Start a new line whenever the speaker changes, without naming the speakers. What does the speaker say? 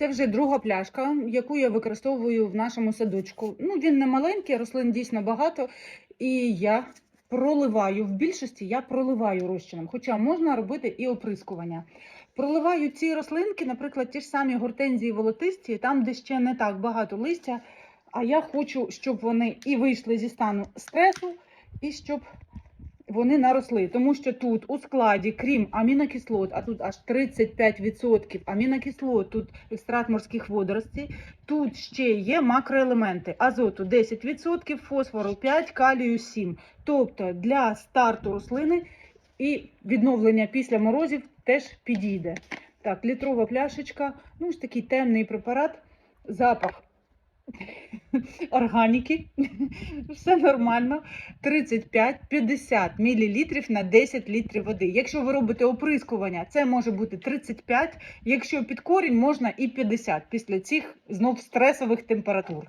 Це вже друга пляшка, яку я використовую в нашому садочку. Ну, він не маленький, рослин дійсно багато. І я проливаю. В більшості я проливаю розчином, хоча можна робити і оприскування. Проливаю ці рослинки, наприклад, ті ж самі гортензії волотисті, там, де ще не так багато листя. А я хочу, щоб вони і вийшли зі стану стресу, і щоб вони наросли. Тому що тут у складі, крім амінокислот, а тут аж 35% амінокислот, тут екстракт морських водоростей, тут ще є макроелементи. Азоту 10%, фосфору 5%, калію 7%. Тобто для старту рослини і відновлення після морозів теж підійде. Так, літрова пляшечка, ну ж такий темний препарат, запах органіки, все нормально. 35-50 мл на 10 літрів води. Якщо ви робите оприскування, це може бути 35, якщо під корінь, можна і 50 після цих знов стресових температур.